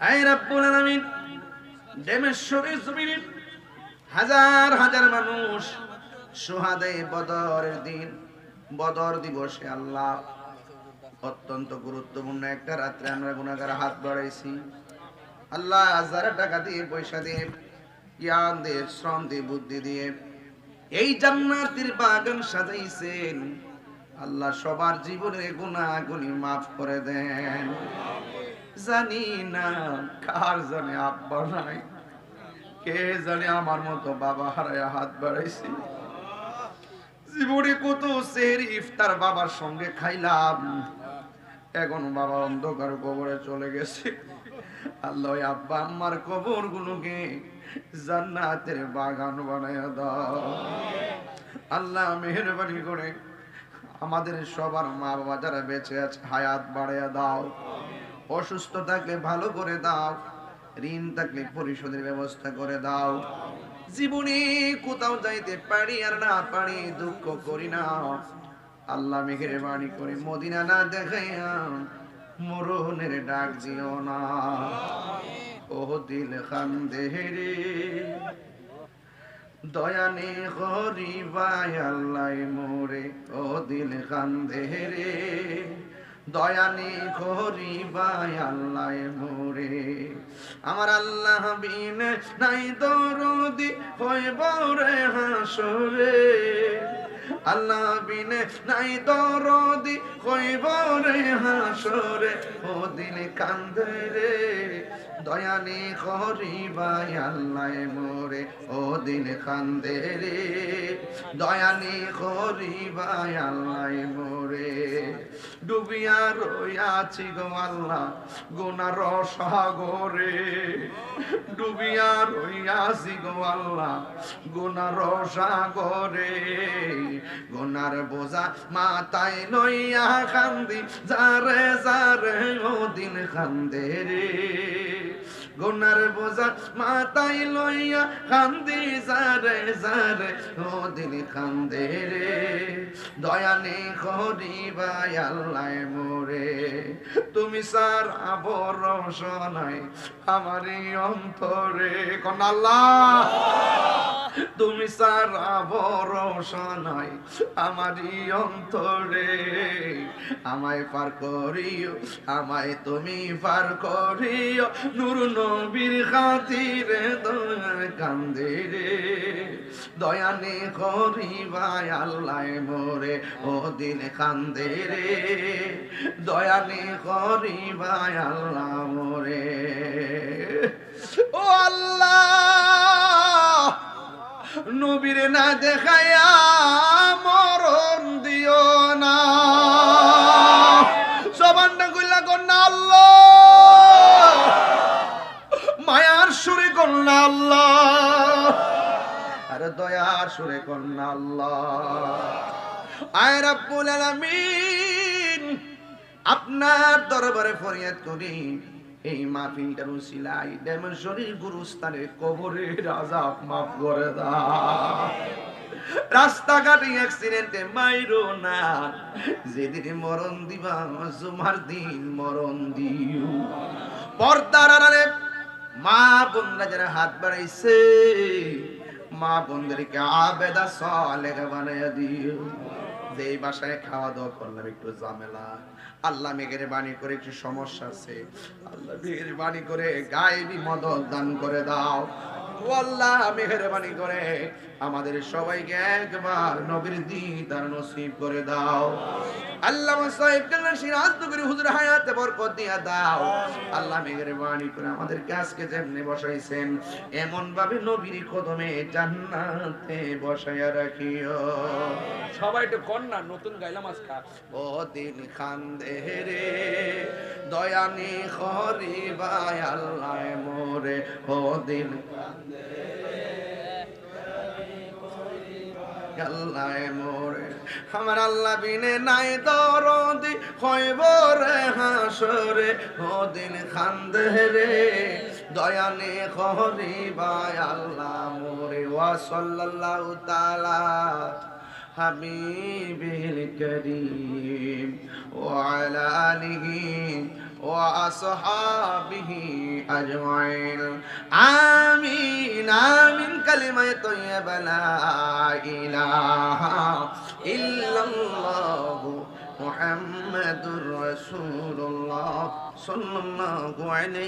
আয় রাব্বুল আলামিন হাজার হাজার মানুষ সোহাদে বদরের দিন, বদর দিবসে আল্লাহ অত্যন্ত গুরুত্বপূর্ণ একটা রাত্রে আমরা গুণাগার হাত বাড়াইছি। আল্লাহ হাজার টাকা দিয়ে পয়সা দিয়ে, জ্ঞান দিয়ে, শ্রম দিয়ে, বুদ্ধি দিয়ে এই জান্নাতের বাগান সাজাইছেন। আল্লাহ সবার জীবনের গুণাগুলি মাফ করে দেন। জানি না কার জানে আব্বা নাই। কে জানে আমার মতো বাবা হারায় হাত বাড়াইছি। জীবনে কত সের ইফতার বাবার সঙ্গে খাইলাম। এখন বাবা অন্ধকার কবরে চলে গেছে। আল্লাহ আব্বা আম্মার কবর গুলোকে জান্নাতের বাগান বানায় দাও। আল্লাহ মেহরবানি করে আমাদের সবার মা বাবা যারা বেঁচে আছে, হায়াত বাড়াইয়া দাও। অসুস্থ থাকলে ভালো করে দাও, ঋণ থাকলে পরিশোধের ব্যবস্থা করে দাও। জীবনে কোথাও যাইতে পারি আর না পারি, দুঃখ করি না। আল্লাহ মেঘের বাণী করে মদিনা না দেখাইয়া মরণের ডাক দিও না। ও দিল খান দেহরে দয়ানে গরিবায় আল্লাহ মোরে। ও দিল খান দেহরে দয়ানি গরিবায় আল্লাহ মোরে আমার আল্লাহ বিন নাই দরদি হইব রে হাসরে। আল্লাহ বিনে নাই দরদি হইব রে হাসরে। ও দিন কান্দে রে দয়ানি করিবাই আল্লাহ মোরে, ও দিল কান্দে রে দয়ানি করিবাই আল্লাহ মোরে। ডুবিয়া রইয়াছি গো আল্লাহ গুনার সাগরে। ডুবিয়া রইয়াছি গো আল্লাহ গুনার সাগরে। গুনার বোঝা মাথায় লইয়া কান্দি যারে যারে ও দিন কান্দে রে। গুনার বোঝা মাথায় লইয়া কান্দি যারে যারে ও দিন কান্দে রে দয়ানে করিবাই আল্লাহ মোরে। তুমি সার আবরসনাই আমারই অন্তরে। কোন আল্লাহ! তুমি সারা ভরসনাই আমারই অন্তরে। আমায় পার করিও, আমায় তুমি পার করিও, নুর নবীর খাতিরে কান্দে রে। দয়ানে করিবাই আল্লাহ মোরে, ও দিন কান্দে রে। দয়ানে করিবাই আল্লাহ মোরে। ও আল্লাহ! নবীরে না দেখায়া মরণ দিও না। সবান্না কইলা, কন্যা আল্লাহ। মায়ার সুরে, কন্যা আল্লাহ। আরে দয়ার সুরে, কন্যা আল্লাহ। আয় রাব্বুল আলামিন, আপনার দরবারে ফরিয়াদ করি। এই মাহফিলটার উসিলাই ডেমেশ্বরীর গুরুস্থানে কবরের আজাব মাফ করে দাও। রাস্তাঘাটে অ্যাক্সিডেন্টে মাইরো না। যেদিন মরণ দিবা, জুমার দিন মরণ দিও। পর্দার আড়ালে মা বোনরা যারা হাত বাড়াইছে, মা বোনদেরকে আবেদা সলেগা বানাইয়া দিও। যে এই বাসায় খাওয়া দাওয়া করলাম, একটু ঝামেলা। আল্লাহ মেঘের বাণী করে একটু সমস্যা আছে। আল্লাহ মেঘের বাণী করে গায়েবী মদত দান করে দাও। ও আল্লাহ মেহরবানি করে আমাদের সবাইকে একবার নবীর দিদার নসিব করে দাও। আল্লাহ সাহেব কেন সিরাজ করে হুজুর হায়াতে বরকত দিয়া দাও। আল্লাহ মেহরবানি করে আমাদেরকে আজকে যেমনি বসাইছেন এমন ভাবে নবীর কদমে জান্নাতে বসাইয়া রাখিও। সবাই একটু কন্যা নতুন গাইলাম আজকা ও দিন খান্দে রে দয়ানি খরিবায় আল্লাহ মোরে ও দিন গাল্লায় মোরে। আমার আল্লাহ বিনে নাই দরদি, হইব রে হাসরে হদিন খান্দে রে। দয়ানে হরি বায় আল্লাহ মোরে, ওয়া সাল্লাল্লাহু তাআলা। হাবিবিল করিম, ওয়া আলা আলিহি وأصحابه أجمعين آمين آمين كلمة طيبة لا إله إلا الله محمد رسول الله صلى الله عليه